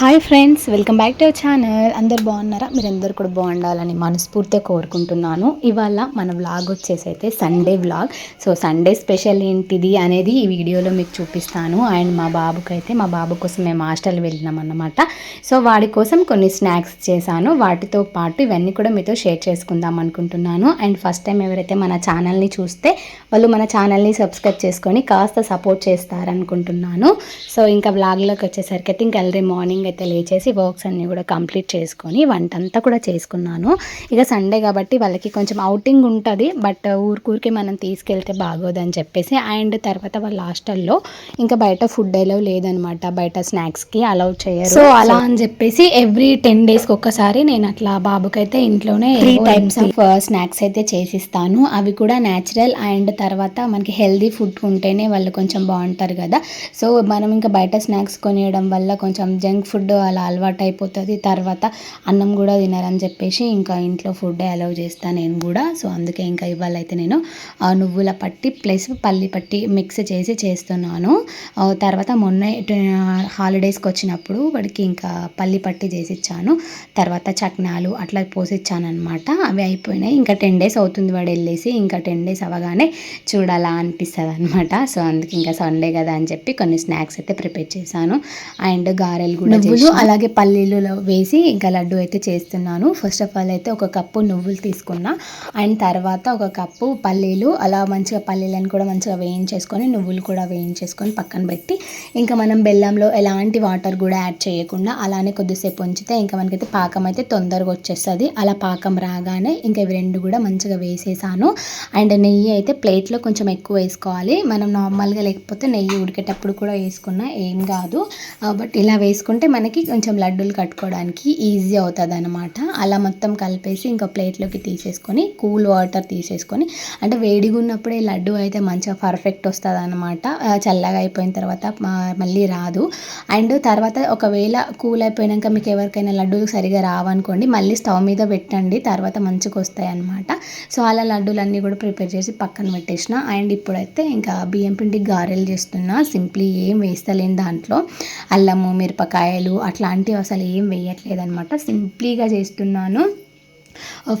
Hi friends welcome back to our channel. అందరు బాగున్నారా? మీరు అందరు కూడా బాగుండాలని మనస్ఫూర్తిగా కోరుకుంటున్నాను. ఇవాళ మన వ్లాగ్ వచ్చేసి అయితే Sunday vlog so Sunday special ఏంటిది అనేది ఈ వీడియోలో మీకు చూపిస్తాను. అండ్ మా బాబుకి అయితే మా బాబు కోసం మేము హాస్టల్ వెళ్ళినాం అన్నమాట. సో వాడి కోసం కొన్ని స్నాక్స్ చేశాను. వాటితో పాటు ఇవన్నీ కూడా మీతో షేర్ చేసుకుందాం అనుకుంటున్నాను. అండ్ ఫస్ట్ టైం ఎవరైతే మన ఛానల్ని చూస్తే వాళ్ళు మన ఛానల్ని సబ్స్క్రైబ్ చేసుకొని కాస్త సపోర్ట్ చేస్తారనుకుంటున్నాను. సో ఇంకా వ్లాగ్లోకి వచ్చేసరికి అయితే ఇంకా ఎల్రీ మార్నింగ్ అయితే లేచేసి వర్క్స్ అన్నీ కూడా కంప్లీట్ చేసుకొని వంట అంతా కూడా చేసుకున్నాను. ఇక సండే కాబట్టి వాళ్ళకి కొంచెం అవుటింగ్ ఉంటుంది బట్ ఊరికూరికి మనం తీసుకెళ్తే బాగోదని చెప్పేసి అండ్ తర్వాత వాళ్ళ హాస్టల్లో ఇంకా బయట ఫుడ్ అలౌ లేదనమాట. బయట స్నాక్స్కి అలౌ చేయరు. సో అలా అని చెప్పేసి ఎవ్రీ టెన్ డేస్కి ఒక్కసారి నేను అట్లా బాబుకైతే ఇంట్లోనే త్రీ టైప్స్ ఆఫ్ స్నాక్స్ అయితే చేసిస్తాను. అవి కూడా న్యాచురల్ అండ్ తర్వాత మనకి హెల్దీ ఫుడ్ ఉంటేనే వాళ్ళు కొంచెం బాగుంటారు కదా. సో మనం ఇంకా బయట స్నాక్స్ కొనియడం వల్ల కొంచెం జంక్ ఫుడ్ అలా అలవాటు అయిపోతుంది. తర్వాత అన్నం కూడా తినరని చెప్పేసి ఇంకా ఇంట్లో ఫుడ్ అలౌ చేస్తాను నేను కూడా. సో అందుకే ఇంకా ఇవాళ అయితే నేను ఆ నువ్వుల పట్టి ప్లస్ పల్లి పట్టి మిక్స్ చేసి చేస్తున్నాను. తర్వాత మొన్న హాలిడేస్కి వచ్చినప్పుడు వాడికి ఇంకా పల్లి పట్టి చేసి ఇచ్చాను. తర్వాత చక్నాలు అట్లా పోసిచ్చాను అనమాట అవి అయిపోయినాయి. ఇంకా టెన్ డేస్ అవుతుంది వాడు వెళ్ళేసి. ఇంకా టెన్ డేస్ అవ్వగానే చూడాలా అనిపిస్తుంది అనమాట సో అందుకే ఇంకా సండే కదా అని చెప్పి కొన్ని స్నాక్స్ అయితే ప్రిపేర్ చేశాను. అండ్ గారెలు కూడా నువ్వులు అలాగే పల్లీలు వేసి ఇంకా లడ్డు అయితే చేస్తున్నాను. ఫస్ట్ ఆఫ్ ఆల్ అయితే ఒక కప్పు నువ్వులు తీసుకున్నా. అండ్ తర్వాత ఒక కప్పు పల్లీలు. అలా మంచిగా పల్లీలను కూడా మంచిగా వేయించేసుకొని నువ్వులు కూడా వేయించేసుకొని పక్కన పెట్టి ఇంకా మనం బెల్లంలో ఎలాంటి వాటర్ కూడా యాడ్ చేయకుండా అలానే కొద్దిసేపు ఉంచితే ఇంకా మనకైతే పాకం అయితే తొందరగా వచ్చేస్తుంది. అలా పాకం రాగానే ఇంకా ఇవి రెండు కూడా మంచిగా వేసేసాను. అండ్ నెయ్యి అయితే ప్లేట్లో కొంచెం ఎక్కువ వేసుకోవాలి. మనం నార్మల్గా లేకపోతే నెయ్యి ఉడికేటప్పుడు కూడా వేసుకున్నా ఏం కాదు. బట్ ఇలా వేసుకుంటే మనకి కొంచెం లడ్డూలు కట్టుకోవడానికి ఈజీ అవుతుంది అనమాట అలా మొత్తం కలిపేసి ఇంకా ప్లేట్లోకి తీసేసుకొని కూల్ వాటర్ తీసేసుకొని అంటే వేడిగా ఉన్నప్పుడే లడ్డు అయితే మంచిగా పర్ఫెక్ట్ వస్తుంది అనమాట చల్లగా అయిపోయిన తర్వాత మళ్ళీ రాదు. అండ్ తర్వాత ఒకవేళ కూల్ అయిపోయాక మీకు ఎవరికైనా లడ్డూలు సరిగా రావనుకోండి మళ్ళీ స్టవ్ మీద పెట్టండి తర్వాత మంచిగా వస్తాయి అనమాట సో అలా లడ్డూలన్నీ కూడా ప్రిపేర్ చేసి పక్కన పెట్టేసిన. అండ్ ఇప్పుడైతే ఇంకా బియ్యం పిండి గారెలు చేస్తున్నా. సింప్లీ ఏం వేస్తలేని దాంట్లో. అల్లము మిరపకాయ ఉల్లిపాయలు అట్లాంటివి అసలు ఏం వేయట్లేదు అనమాట సింప్లీగా చేస్తున్నాను.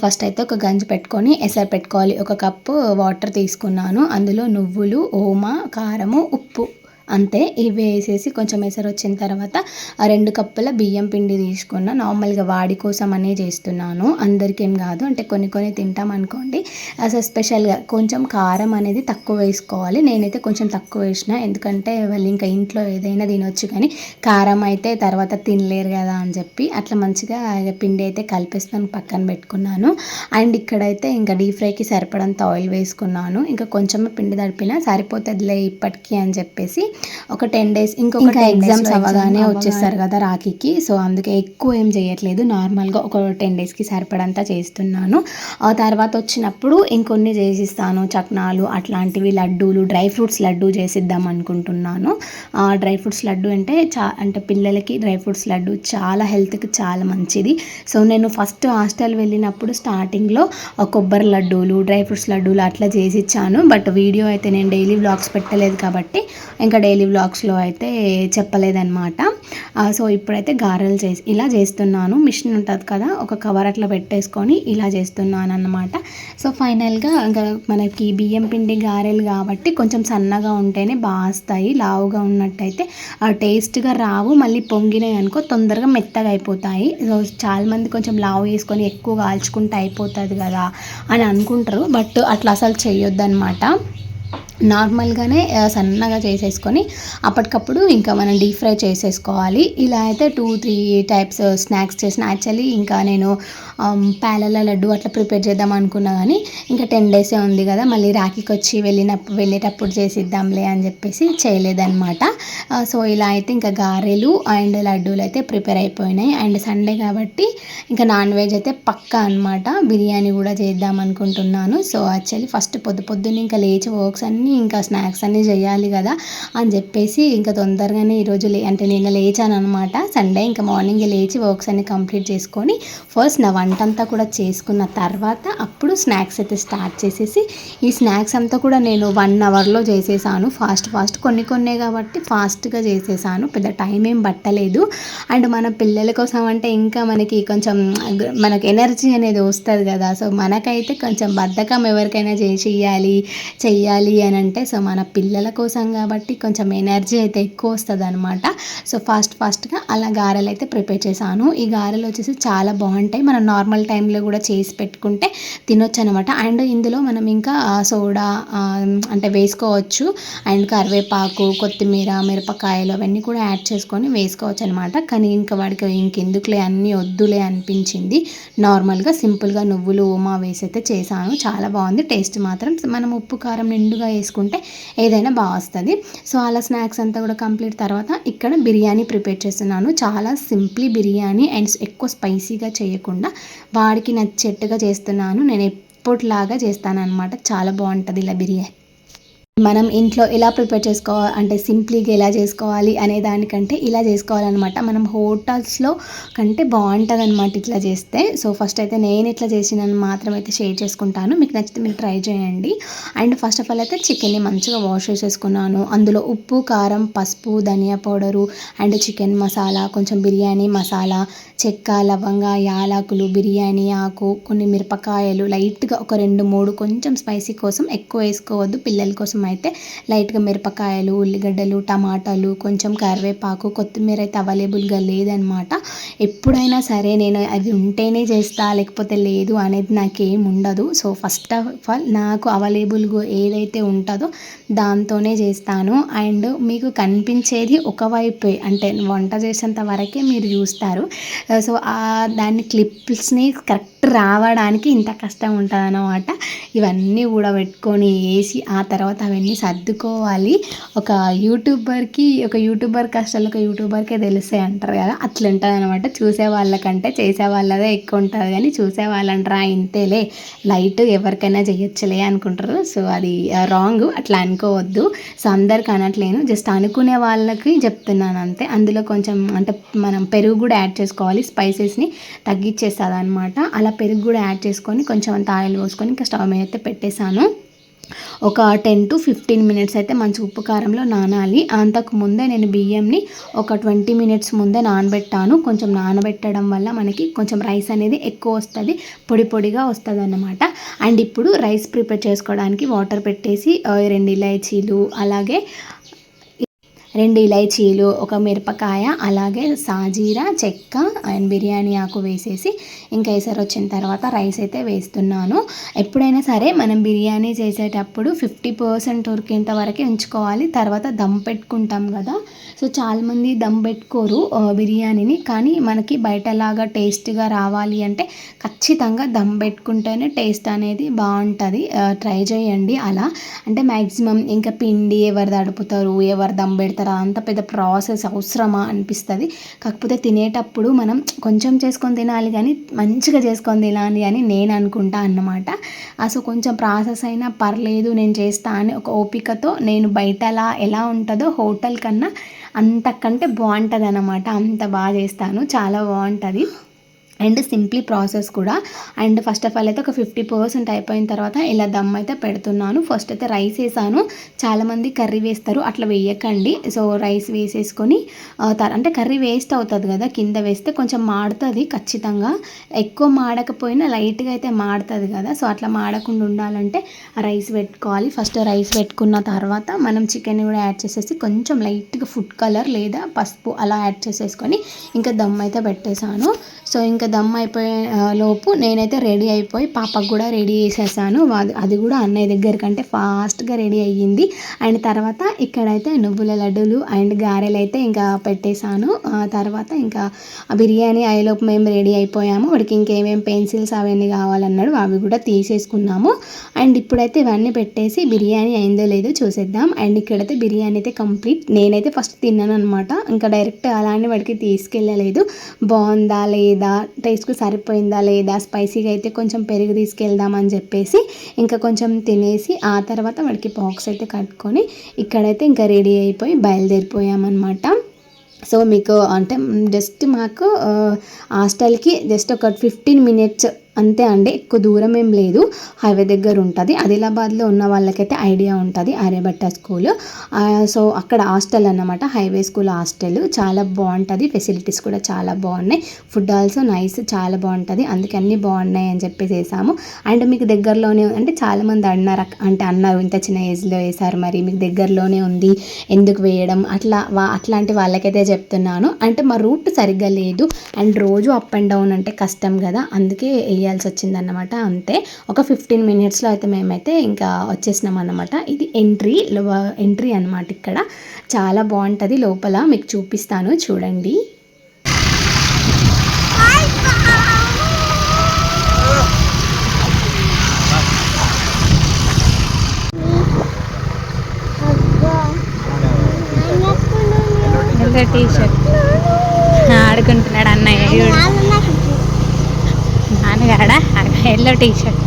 ఫస్ట్ అయితే ఒక గంజి పెట్టుకొని ఎసరు పెట్టుకోవాలి. ఒక కప్పు వాటర్ తీసుకున్నాను. అందులో నువ్వులు ఓమ కారము ఉప్పు. అంతే ఇవి వేసేసి కొంచెం ఎసరు వచ్చిన తర్వాత ఆ రెండు కప్పుల బియ్యం పిండి తీసుకున్న. నార్మల్గా వాడి కోసం అనే చేస్తున్నాను. అందరికేం ఏం కాదు. అంటే కొన్ని కొన్ని తింటాం అనుకోండి. అసలు స్పెషల్గా కొంచెం కారం అనేది తక్కువ వేసుకోవాలి. నేనైతే కొంచెం తక్కువ వేసిన. ఎందుకంటే వాళ్ళు ఇంకా ఇంట్లో ఏదైనా తినొచ్చు కానీ కారం అయితే తర్వాత తినలేరు కదా అని చెప్పి అట్లా మంచిగా పిండి అయితే కలిపేస్తాను పక్కన పెట్టుకున్నాను. అండ్ ఇక్కడైతే ఇంకా డీప్ ఫ్రైకి సరిపడంత ఆయిల్ వేసుకున్నాను. ఇంకా కొంచెం పిండి తడిపినా సరిపోతుందిలే ఇప్పటికీ అని చెప్పేసి ఒక టెన్ డేస్ ఇంకొక ఎగ్జామ్స్ అవ్వగానే వచ్చేస్తారు కదా రాఖీకి. సో అందుకే ఎక్కువ ఏం చేయట్లేదు. నార్మల్గా ఒక టెన్ డేస్కి సరిపడంతా చేస్తున్నాను. ఆ తర్వాత వచ్చినప్పుడు ఇంకొన్ని చేసిస్తాను. చక్నాలు అట్లాంటివి లడ్డూలు డ్రై ఫ్రూట్స్ లడ్డు చేసిద్దాం అనుకుంటున్నాను. డ్రై ఫ్రూట్స్ లడ్డు అంటే చా అంటే పిల్లలకి డ్రై ఫ్రూట్స్ లడ్డు చాలా హెల్త్కి చాలా మంచిది. సో నేను ఫస్ట్ హాస్టల్ వెళ్ళినప్పుడు స్టార్టింగ్లో కొబ్బరి లడ్డూలు డ్రై ఫ్రూట్స్ లడ్డూలు అట్లా చేసి ఇచ్చాను బట్ వీడియో అయితే నేను డైలీ వ్లాగ్స్ పెట్టలేదు కాబట్టి ఇంకా డైలీ వ్లాగ్స్లో అయితే చెప్పలేదన్నమాట. సో ఇప్పుడైతే గారెలు చేసి ఇలా చేస్తున్నాను. మిషన్ ఉంటుంది కదా ఒక కవర్ అట్లా పెట్టేసుకొని ఇలా చేస్తున్నాను అన్నమాట సో ఫైనల్గా ఇంకా మనకి బియ్యం పిండి గారెలు కాబట్టి కొంచెం సన్నగా ఉంటేనే బాస్తాయి. లావుగా ఉన్నట్టయితే టేస్ట్గా రావు. మళ్ళీ పొంగినాయి అనుకో తొందరగా మెత్తగా అయిపోతాయి. సో చాలామంది కొంచెం లావు వేసుకొని ఎక్కువ కాల్చుకుంటే అయిపోతుంది కదా అని అనుకుంటారు. బట్ అట్లా అసలు చేయొద్దనమాట నార్మల్గానే సన్నగా చేసేసుకొని అప్పటికప్పుడు ఇంకా మనం డీప్ ఫ్రై చేసేసుకోవాలి. ఇలా అయితే టూ త్రీ టైప్స్ స్నాక్స్ చేసిన యాక్చువల్లీ ఇంకా నేను పేలల లడ్డు అట్లా ప్రిపేర్ చేద్దాం అనుకున్నా కానీ ఇంకా టెన్ డేసే ఉంది కదా మళ్ళీ రాఖీకి వచ్చి వెళ్ళినప్పుడు వెళ్ళేటప్పుడు చేసిద్దాంలే అని చెప్పేసి చేయలేదన్నమాట. సో ఇలా అయితే ఇంకా గారెలు అండ్ లడ్డూలు అయితే ప్రిపేర్ అయిపోయినాయి. అండ్ సండే కాబట్టి ఇంకా నాన్ వెజ్ అయితే పక్కా అనమాట బిర్యానీ కూడా చేద్దాం అనుకుంటున్నాను. సో యాక్చువల్లీ ఫస్ట్ పొద్దు పొద్దున్న ఇంకా లేచి వర్క్స్ వర్క్స్ అన్నీ ఇంకా స్నాక్స్ అన్నీ చేయాలి కదా అని చెప్పేసి ఇంకా తొందరగానే ఈరోజు లే అంటే నేను లేచాను అనమాట సండే ఇంకా మార్నింగ్ లేచి వర్క్స్ అన్ని కంప్లీట్ చేసుకొని ఫస్ట్ నా వంట అంతా కూడా చేసుకున్న తర్వాత అప్పుడు స్నాక్స్ అయితే స్టార్ట్ చేసేసి ఈ స్నాక్స్ అంతా కూడా నేను వన్ అవర్లో చేసేసాను. ఫాస్ట్ ఫాస్ట్ కొన్ని కొన్నే కాబట్టి ఫాస్ట్గా చేసేసాను. పెద్ద టైం ఏం పట్టలేదు. అండ్ మన పిల్లల కోసం అంటే ఇంకా మనకి కొంచెం మనకి ఎనర్జీ అనేది వస్తుంది కదా. సో మనకైతే కొంచెం బద్ధకం ఎవరికైనా చేసి చెయ్యాలి చెయ్యాలి అని అంటే సో మన పిల్లల కోసం కాబట్టి కొంచెం ఎనర్జీ అయితే ఎక్కువ వస్తుంది అనమాట సో ఫాస్ట్ ఫాస్ట్గా అలా గారెలు అయితే ప్రిపేర్ చేశాను. ఈ గారెలు వచ్చేసి చాలా బాగుంటాయి. మనం నార్మల్ టైంలో కూడా చేసి పెట్టుకుంటే తినొచ్చు అనమాట అండ్ ఇందులో మనం ఇంకా సోడా అంటే వేసుకోవచ్చు. అండ్ కరివేపాకు కొత్తిమీర మిరపకాయలు అవన్నీ కూడా యాడ్ చేసుకొని వేసుకోవచ్చు అనమాట కానీ ఇంకా వాడికి ఇంకెందుకులే అన్నీ వద్దులే అనిపించింది. నార్మల్గా సింపుల్గా నువ్వులు ఉమా వేసి అయితే చేశాను. చాలా బాగుంది. టేస్ట్ మాత్రం. మనం ఉప్పు కారం నిండుగా వేసుకుంటే ఏదైనా బాగా వస్తుంది. సో అలా స్నాక్స్ అంతా కూడా కంప్లీట్ తర్వాత ఇక్కడ బిర్యానీ ప్రిపేర్ చేస్తున్నాను. చాలా సింప్లీ బిర్యానీ అండ్ ఎక్కువ స్పైసీగా చేయకుండా వాడికి నచ్చేట్టుగా చేస్తున్నాను. నేను ఎప్పటిలాగా చేస్తాను అనమాట చాలా బాగుంటుంది ఇలా బిర్యానీ. మనం ఇంట్లో ఎలా ప్రిపేర్ చేసుకోవాలి అంటే సింప్లీగా ఎలా చేసుకోవాలి అనే దానికంటే ఇలా చేసుకోవాలన్నమాట. మనం హోటల్స్లో కంటే బాగుంటుంది అనమాట ఇట్లా చేస్తే. సో ఫస్ట్ అయితే నేను ఇట్లా చేసినాను మాత్రం అయితే షేర్ చేసుకుంటాను. మీకు నచ్చితే మీరు ట్రై చేయండి. అండ్ ఫస్ట్ ఆఫ్ ఆల్ అయితే చికెన్ని మంచిగా వాష్ చేసేసుకున్నాను. అందులో ఉప్పు కారం పసుపు ధనియా పౌడరు అండ్ చికెన్ మసాలా కొంచెం బిర్యానీ మసాలా చెక్క లవంగ యాలకులు బిర్యానీ ఆకు కొన్ని మిరపకాయలు లైట్గా ఒక రెండు మూడు కొంచెం స్పైసీ కోసం ఎక్కువ వేసుకోవద్దు. పిల్లల కోసం అయితే లైట్గా మిరపకాయలు ఉల్లిగడ్డలు టమాటాలు కొంచెం కరివేపాకు కొత్తిమీర అయితే అవైలబుల్గా లేదనమాట. ఎప్పుడైనా సరే నేను అది ఉంటేనే చేస్తా లేకపోతే లేదు అనేది నాకేం ఉండదు. సో ఫస్ట్ ఆఫ్ ఆల్ నాకు అవైలబుల్గా ఏదైతే ఉంటుందో దాంతోనే చేస్తాను. అండ్ మీకు కనిపించేది ఒకవైపే అంటే వంట చేసేంత వరకే మీరు చూస్తారు. సో దాన్ని క్లిప్స్ని కరెక్ట్ రావడానికి ఇంత కష్టం ఉంటుంది అన్నమాట ఇవన్నీ కూడా పెట్టుకొని వేసి ఆ తర్వాత అవన్నీ సర్దుకోవాలి. ఒక యూట్యూబర్కి ఒక యూట్యూబర్ కష్టాలు ఒక యూట్యూబర్కే తెలుస్తాయి అంటారు కదా. అట్లా ఉంటుంది అనమాట చూసే వాళ్ళకంటే చేసే వాళ్ళదే ఎక్కువ ఉంటుంది కానీ చూసే వాళ్ళంటారా ఇంతేలే. లైట్ ఎవరికైనా చేయొచ్చులే అనుకుంటారు. సో అది రాంగ్. అట్లా అనుకోవద్దు. సో అందరికి అనట్లేను. జస్ట్ అనుకునే వాళ్ళకి చెప్తున్నాను అంతే. అందులో కొంచెం అంటే మనం పెరుగు కూడా యాడ్ చేసుకోవాలి. స్పైసెస్ని తగ్గించేస్తుంది అనమాట అలా పెరుగు కూడా యాడ్ చేసుకొని కొంచెం అంత ఆయిల్ పోసుకొని ఇంకా స్టవ్ మీద అయితే పెట్టేశాను. ఒక టెన్ టు ఫిఫ్టీన్ మినిట్స్ అయితే మంచి ఉప్పు కారంలో నానాలి. అంతకు ముందే నేను బియ్యంని ఒక ట్వంటీ మినిట్స్ ముందే నానబెట్టాను. కొంచెం నానబెట్టడం వల్ల మనకి కొంచెం రైస్ అనేది ఎక్కువ వస్తుంది పొడి పొడిగా వస్తుంది అన్నమాట అండ్ ఇప్పుడు రైస్ ప్రిపేర్ చేసుకోవడానికి వాటర్ పెట్టేసి రెండు ఇలాచీలు అలాగే రెండు ఇలైచీలు ఒక మిరపకాయ అలాగే సాజీరా చెక్క అండ్ బిర్యానీ ఆకు వేసేసి ఇంకా వేసారు వచ్చిన తర్వాత రైస్ అయితే వేస్తున్నాను. ఎప్పుడైనా సరే మనం బిర్యానీ చేసేటప్పుడు ఫిఫ్టీ పర్సెంట్ ఉరికేంత వరకే ఉంచుకోవాలి. తర్వాత దమ్ పెట్టుకుంటాం కదా. సో చాలామంది దమ్ పెట్టుకోరు బిర్యానీని. కానీ మనకి బయటలాగా టేస్ట్గా రావాలి అంటే ఖచ్చితంగా దమ్ పెట్టుకుంటేనే టేస్ట్ అనేది బాగుంటుంది. ట్రై చేయండి అలా. అంటే మ్యాక్సిమం ఇంకా పిండి ఎవరు తడుపుతారు ఎవరు దమ్ పెడతారు అంత పెద్ద ప్రాసెస్ అవసరమా అనిపిస్తుంది. కాకపోతే తినేటప్పుడు మనం కొంచెం చేసుకొని తినాలి కానీ మంచిగా చేసుకొని తినాలి అని నేను అనుకుంటా అన్నమాట. అసలు కొంచెం ప్రాసెస్ అయినా పర్లేదు నేను చేస్తా అని ఒక ఓపికతో నేను బయటలా ఎలా ఉంటుందో హోటల్ కన్నా అంతకంటే బాగుంటుంది అన్నమాట అంత బాగా చేస్తాను. చాలా బాగుంటుంది. అండ్ సింప్లీ ప్రాసెస్ కూడా. అండ్ ఫస్ట్ ఆఫ్ ఆల్ అయితే ఒక ఫిఫ్టీ పర్సెంట్ అయిపోయిన తర్వాత ఇలా దమ్ అయితే పెడుతున్నాను. ఫస్ట్ అయితే రైస్ వేసాను. చాలామంది కర్రీ వేస్తారు. అట్లా వేయకండి. సో రైస్ వేసేసుకొని అంటే కర్రీ వేస్ట్ అవుతుంది కదా కింద వేస్తే కొంచెం మాడుతుంది ఖచ్చితంగా. ఎక్కువ మాడకపోయినా లైట్గా అయితే మాడుతుంది కదా సో అట్లా మాడకుండా ఉండాలంటే రైస్ పెట్టుకోవాలి. ఫస్ట్ రైస్ పెట్టుకున్న తర్వాత మనం చికెన్ కూడా యాడ్ చేసేసి కొంచెం లైట్గా ఫుడ్ కలర్ లేదా పసుపు అలా యాడ్ చేసేసుకొని ఇంకా దమ్ అయితే పెట్టేశాను. సో ఇంకా దమ్ అయిపోయే లోపు నేనైతే రెడీ అయిపోయి పాపకు కూడా రెడీ చేసేసాను. అది కూడా అన్నయ్య దగ్గర కంటే ఫాస్ట్గా రెడీ అయ్యింది. అండ్ తర్వాత ఇక్కడైతే నువ్వుల లడ్డూలు అండ్ గారెలు అయితే ఇంకా పెట్టేశాను. తర్వాత ఇంకా బిర్యానీ అయ్యేలోపు మేము రెడీ అయిపోయాము. వాడికి ఇంకేమేమి పెన్సిల్స్ అవన్నీ కావాలన్నాడు అవి కూడా తీసేసుకున్నాము. అండ్ ఇప్పుడైతే ఇవన్నీ పెట్టేసి బిర్యానీ అయిందో లేదో చూసేద్దాం. అండ్ ఇక్కడైతే బిర్యానీ అయితే కంప్లీట్. నేనైతే ఫస్ట్ తిన్నాను అనమాట ఇంకా డైరెక్ట్ అలానే వాడికి తీసుకెళ్ళలేదు. బాగుందా లేదా లేదా టేస్ట్కు సరిపోయిందా లేదా? స్పైసీగా అయితే కొంచెం పెరుగు తీసుకెళ్దామని చెప్పేసి ఇంకా కొంచెం తినేసి ఆ తర్వాత వాడికి బాక్స్ అయితే కట్టుకొని ఇక్కడైతే ఇంకా రెడీ అయిపోయి బయలుదేరిపోయామన్నమాట. సో మీకు అంటే జస్ట్ మాకు హాస్టల్కి జస్ట్ ఒక ఫిఫ్టీన్ మినిట్స్ అంతే అండి ఎక్కువ దూరం ఏం లేదు. హైవే దగ్గర ఉంటుంది. ఆదిలాబాద్లో ఉన్న వాళ్ళకైతే ఐడియా ఉంటుంది ఆర్యభట్ట స్కూల్. సో అక్కడ హాస్టల్ అన్నమాట హైవే స్కూల్ హాస్టల్. చాలా బాగుంటుంది ఫెసిలిటీస్ కూడా చాలా బాగున్నాయి. ఫుడ్ ఆల్సో నైస్ చాలా బాగుంటుంది. అందుకే అన్నీ బాగున్నాయి అని చెప్పేసి వేసాము. అండ్ మీకు దగ్గరలోనే అంటే చాలామంది అన్నారు అంటే అన్నారు ఇంత చిన్న ఏజ్లో వేశారు మరి మీకు దగ్గరలోనే ఉంది ఎందుకు వేయడం? అట్లా వా అట్లాంటి వాళ్ళకైతే చెప్తున్నాను. అంటే మా రూట్ సరిగ్గా లేదు. అండ్ రోజు అప్ అండ్ డౌన్ అంటే కష్టం కదా అందుకే వేయాల్సి వచ్చిందన్నమాట అంతే ఒక ఫిఫ్టీన్ మినిట్స్లో అయితే మేమైతే ఇంకా వచ్చేసినాం అన్నమాట ఇది ఎంట్రీ ఎంట్రీ అన్నమాట ఇక్కడ. చాలా బాగుంటుంది లోపల మీకు చూపిస్తాను చూడండి. టీ షర్ట్ ఆడుకుంటున్నాడు అన్నయ్య. చూడు. ఎల్లో టీ షర్ట్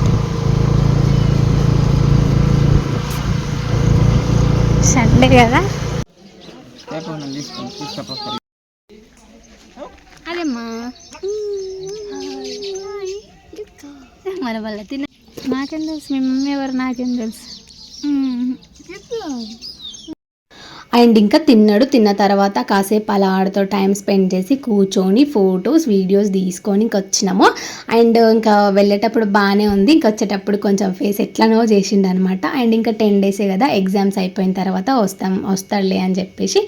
సండే కదా? అదేమ్మా. మన వల్ల తిన నాకేం తెలుసు? మీ మమ్మీ ఎవరు? నాకేం తెలుసు? అండ్ ఇంకా తిన్నాడు. తిన్న తర్వాత కాసేపు అలా ఆడతో టైం స్పెండ్ చేసి కూర్చొని ఫొటోస్ వీడియోస్ తీసుకొని ఇంక వచ్చినాము. అండ్ ఇంకా వెళ్ళేటప్పుడు బాగానే ఉంది. ఇంక వచ్చేటప్పుడు కొంచెం ఫేస్ ఎట్లనో చేసిండు అనమాట అండ్ ఇంకా టెన్ డేసే కదా ఎగ్జామ్స్ అయిపోయిన తర్వాత వస్తాం వస్తాడులే అని చెప్పేసి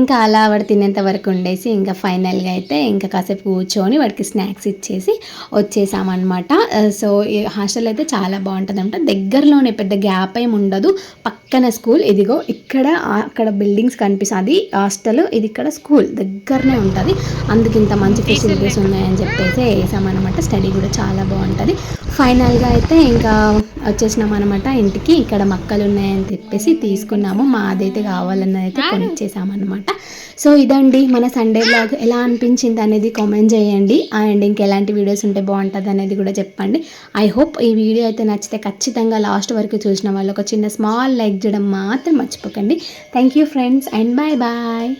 ఇంకా అలా వాడు తినేంత వరకు ఉండేసి ఇంకా ఫైనల్గా అయితే ఇంకా కాసేపు కూర్చొని వాడికి స్నాక్స్ ఇచ్చేసి వచ్చేసామన్నమాట. సో ఈ హాస్టల్ అయితే చాలా బాగుంటుంది అనమాట దగ్గరలోనే పెద్ద గ్యాప్ ఏమి ఉండదు. పక్కన స్కూల్. ఇదిగో ఇక్కడ అక్కడ బిల్డింగ్స్ కనిపిస్తుంది హాస్టల్ ఇది ఇక్కడ స్కూల్ దగ్గరనే ఉంటుంది. అందుకు ఇంత మంచి ఫెసిలిటీస్ ఉన్నాయని చెప్పేసి వేసామన్నమాట. స్టడీ కూడా చాలా బాగుంటుంది. ఫైనల్గా అయితే ఇంకా వచ్చేసినాం అనమాట ఇంటికి. ఇక్కడ మక్కలు ఉన్నాయని చెప్పేసి తీసుకున్నాము. మాదైతే కావాలన్నది అయితే కొనిచ్చేసామన్నమాట. సో ఇదండి మన సండే బ్లాగ్ ఎలా అనిపించింది అనేది కామెంట్ చేయండి. అండ్ ఇంకెలాంటి వీడియోస్ ఉంటే బాగుంటుంది అనేది కూడా చెప్పండి. ఐ హోప్ ఈ వీడియో అయితే నచ్చితే ఖచ్చితంగా లాస్ట్ వరకు చూసిన వాళ్ళు ఒక చిన్న స్మాల్ లైక్ చేయడం మాత్రం మర్చిపోకండి. Thank you friends and bye bye